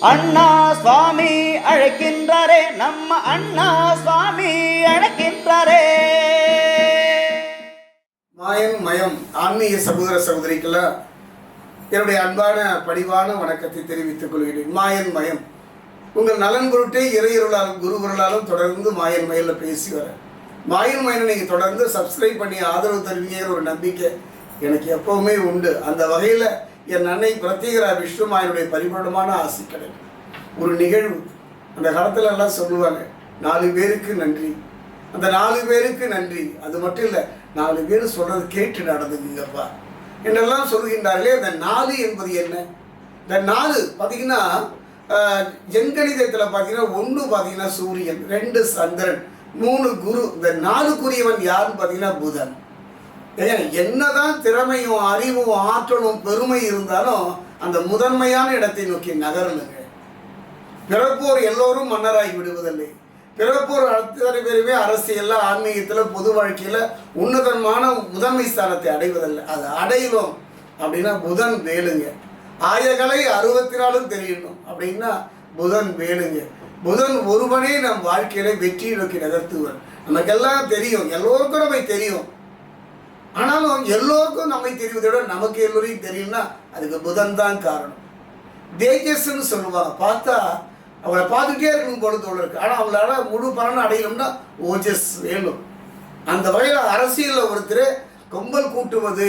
அண்ணா சுவாமி அழைக்கின்றாரே நம்ம அண்ணா சுவாமி அழைக்கின்றாரே. மாயன் மயம் ஆன்மீக சகோதர சகோதரிக்கெல்லாம் என்னுடைய அன்பான பணிவான வணக்கத்தை தெரிவித்துக் கொள்கிறேன். மாயன் மயம். உங்கள் நலன் பொருட்டே இறையருளாலும் குருவருளாலும் தொடர்ந்து மாயன் மயில பேசி வர மாயன் மயனை நீங்கள் தொடர்ந்து சப்ஸ்கிரைப் பண்ணி ஆதரவு தருவீங்கிற ஒரு நம்பிக்கை எனக்கு எப்பவுமே உண்டு. அந்த வகையில் என் அன்னை பிரத்யேகரா விஷ்ணுமாயனுடைய பரிபூர்ணமான ஆசை கிடைக்கும். ஒரு நிகழ்வு. அந்த காலத்துல எல்லாம் சொல்லுவாங்க நாலு பேருக்கு நன்றி. அந்த நாலு பேருக்கு நன்றி. அது மட்டும் இல்லை நாலு பேர் சொல்றது கேட்டு நடந்துக்குங்கப்பா. என்றெல்லாம் சொல்கின்றார்களே அந்த நாலு என்பது என்ன? இந்த நாலு பார்த்தீங்கன்னா ஆஹ், எண்கணிதத்தில் பார்த்தீங்கன்னா ஒன்று பார்த்தீங்கன்னா சூரியன் ரெண்டு சந்திரன் மூணு குரு. இந்த நாலுக்குரியவன் யாருன்னு பார்த்தீங்கன்னா புதன். என்னதான் திறமையும் அறிவும் ஆற்றலும் பெருமை இருந்தாலும் அந்த முதன்மையான இடத்தை நோக்கி நகரணுங்க. பிறப்போர் எல்லோரும் மன்னராகி விடுவதில்லை. பிறப்போர் அத்தனை பேருமே அரசியல்ல ஆன்மீகத்தில் பொது வாழ்க்கையில் உன்னதமான முதன்மை ஸ்தானத்தை அடைவதில்லை. அது அடைவோம் அப்படின்னா புதன் வேலுங்க. ஆயகலை அறுபத்தி நாலும் தெரியணும் அப்படின்னா புதன் வேலுங்க. புதன் ஒருவனே நம் வாழ்க்கையில வெற்றியை நோக்கி நகர்த்துவார். நமக்கெல்லாம் தெரியும் எல்லோருக்கும் நம்மை தெரியும். ஆனாலும் எல்லோருக்கும் நம்மை தெரிவதை விட நமக்கு எல்லோரையும் தெரியும்னா அதுக்கு புதன் தான் காரணம். தேஜஸ்ன்னு சொல்லுவாங்க பார்த்தா அவளை பார்த்துட்டே இருக்கணும் போல தோல் இருக்கு. ஆனால் அவங்களால முழு பலனை அடையணும்னா ஓஜஸ் வேணும். அந்த வகையில் அரசியலில் ஒருத்தர் கொம்பல் கூட்டுவது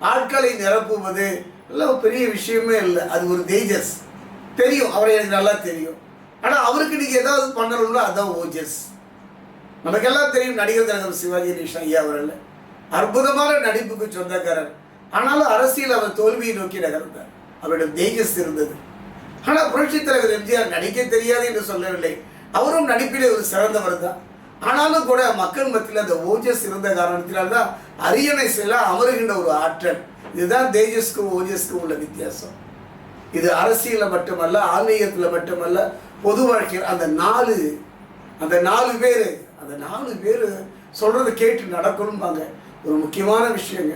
ஆட்களை நிரப்புவது எல்லாம் பெரிய விஷயமே இல்லை. அது ஒரு தேஜஸ். தெரியும். அவரை எனக்கு நல்லா தெரியும். ஆனால் அவருக்கு நீங்கள் ஏதாவது பண்ணணும்னா அதுதான் ஓஜஸ். நமக்கெல்லாம் தெரியும் நடிகர் திலகம் சிவாஜி கணேசன் ஐயா இல்லை அற்புதமான நடிப்புக்கு சொந்தக்காரர். ஆனாலும் அரசியல் அவர் தோல்வியை நோக்கி நகர்ந்தார். அவருடைய தேஜஸ் இருந்தது. ஆனால் புரட்சித் தலைவர் எம்ஜிஆர் நடிக்க தெரியாது என்று சொல்லவில்லை. அவரும் நடிப்பிலே ஒரு சிறந்தவர் தான். ஆனாலும் கூட மக்கள் மத்தியில் அந்த ஓஜஸ் இருந்த காரணத்தினால் தான் அரியணை செல்ல அமருகின்ற ஒரு ஆற்றல். இதுதான் தேஜஸ்க்கும் ஓஜஸ்க்கும் உள்ள வித்தியாசம். இது அரசியலில் மட்டுமல்ல ஆன்மீகத்தில் மட்டுமல்ல பொது வாழ்க்கையில் அந்த நாலு அந்த நாலு பேர் அந்த நாலு பேர் சொல்கிறத கேட்டு நடக்கணும்பாங்க. ஒரு முக்கியமான விஷயங்க.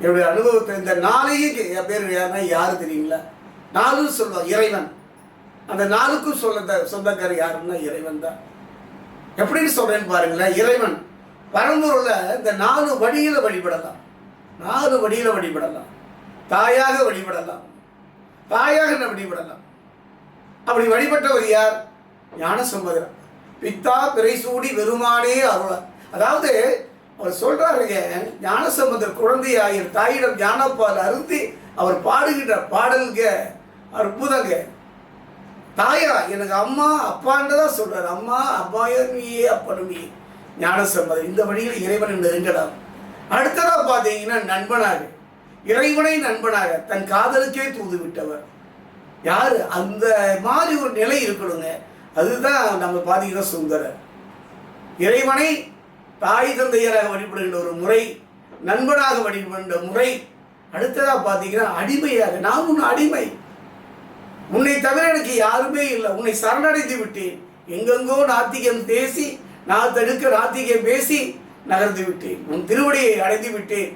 என்னுடைய அனுபவத்தை இந்த நாளையே என் பேர் யாருன்னா யார் தெரியுங்களா? நாளும் சொல்லுவாங்க இறைவன். அந்த நாளுக்கும் சொல்ல சொந்தக்காரர் யாருன்னா இறைவன் தான். எப்படின்னு சொல்கிறேன்னு பாருங்களேன் இறைவன். பரம்பூரில் இந்த நாலு வழியில் வழிபடலாம். நாலு வழியில் வழிபடலாம். தாயாக வழிபடலாம். தாயாக என்ன வழிபடலாம்? அப்படி வழிபட்டவர் யார்? ஞானசம்பதர். பித்தா பிறைசூடி வெறுமானே அருளார் அதாவது அவர் சொல்றாருங்க ஞானசம்பந்தர் குழந்தையாயிர் தாயிடம் ஞானப்பால் அருந்தி அவர் பாடுகின்ற பாடல்க அற்புதங்க தாயா எனக்கு அம்மா அப்பான்னு தான் சொல்றாரு. அம்மா அப்பாயோ நீயே நீ ஞானசம்பதர் இந்த வழியில் இறைவனை நெருங்கலாம் அடுத்ததா பார்த்தீங்கன்னா நண்பனாக இறைவனை நண்பனாக தன் காதலுக்கே தூது விட்டவர். யார்? அந்த மாதிரி ஒரு நிலை இருக்கணுங்க. அதுதான் நம்ம பார்த்தீங்கன்னா சுந்தரர். இறைவனை தாய் தந்தையராக வழிபடுகின்ற ஒரு முறை நண்பனாக வழிபடுகின்ற முறை அடுத்ததாக பார்த்தீங்கன்னா அடிமையாக. நான் உன் அடிமை. உன்னை தவிர எனக்கு யாருமே இல்லை. உன்னை சரணடைந்து விட்டேன். எங்கெங்கோ நாத்திகம் பேசி நான் தடுக்க நாத்திகம் பேசி நகர்ந்து விட்டேன். உன் திருவடியை அடைந்து விட்டேன்.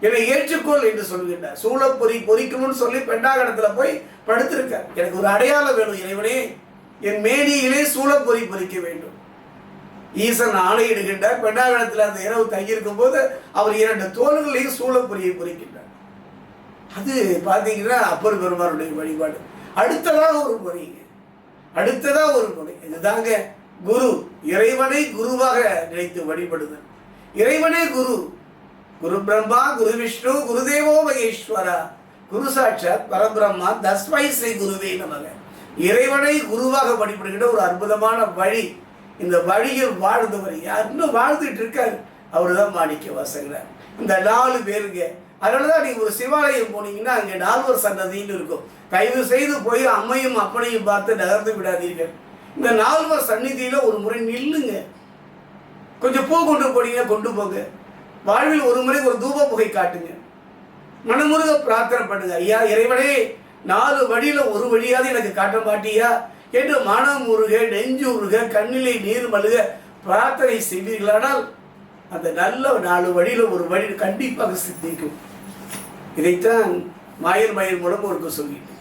என்னை ஏற்றுக்கொள் என்று சொல்கின்ற சூழப் பொறி பொறிக்கணும்னு சொல்லி பெண்டாகணத்தில் போய் படுத்திருக்க எனக்கு ஒரு அடையாளம் வேணும் இறைவனே. என் மேனியிலே சூழப்பொறி பொறிக்க வேண்டும். ஈசன் ஆணையிடுகின்றார். பெண்டாகடத்தில் அந்த இரவு தங்கியிருக்கும் போது அவர் இரண்டு தோள்களையும் சூழல் புரிய பொறிக்கின்றார். அது பார்த்தீங்கன்னா அப்பர் பெருமானுடைய வழிபாடு. அடுத்ததாக ஒரு முறைங்க அடுத்ததாக ஒரு முறை. இதுதாங்க குரு. இறைவனை குருவாக நினைத்து வழிபடுதல். இறைவனே குரு. குரு பிரம்மா குரு விஷ்ணு குருதேவோ மகேஸ்வரா. குரு சாட்சாத் பரபிரம்மா தஸ்மை ஸ்ரீ குருவே நமக. இறைவனை குருவாக வழிபடுகின்ற ஒரு அற்புதமான வழி. இந்த வழியில் வாழ்ந்தவர் யார்? இன்னும் வாழ்ந்துட்டு இருக்காரு. அவர் தான் மாணிக்க வாசகர் இந்த நாலு பேருங்க. அதனால தான் நீங்கள் ஒரு சிவாலயம் போனீங்கன்னா அங்கே நால்வர் சன்னதின்னு இருக்கும். தயவு செய்து போய் அம்மையும் அப்பனையும் பார்த்து நகர்ந்து விடாதீர்கள். இந்த நால்வர் சந்நிதியில் ஒரு முறை நில்லுங்க. கொஞ்சம் பூ கொண்டு போனீங்க கொண்டு போங்க. வாழ்வில் ஒரு முறை ஒரு தூப புகை காட்டுங்க. மனமுருக பிரார்த்தனை பண்ணுங்க. ஐயா இறைவனே நாலு வழியில் ஒரு வழியாவது எனக்கு காட்ட மாட்டியா என்று மனம் உருக நெஞ்சு உருக கண்ணிலே நீர் மழுக பிரார்த்தனை செய்வீர்களானால் அந்த நல்ல நாலு வழியில் ஒரு வழி கண்டிப்பாக சித்திக்கும். இதைத்தான் மாயர் மயர் மூலம் ஒருக்கு சொல்லிட்டு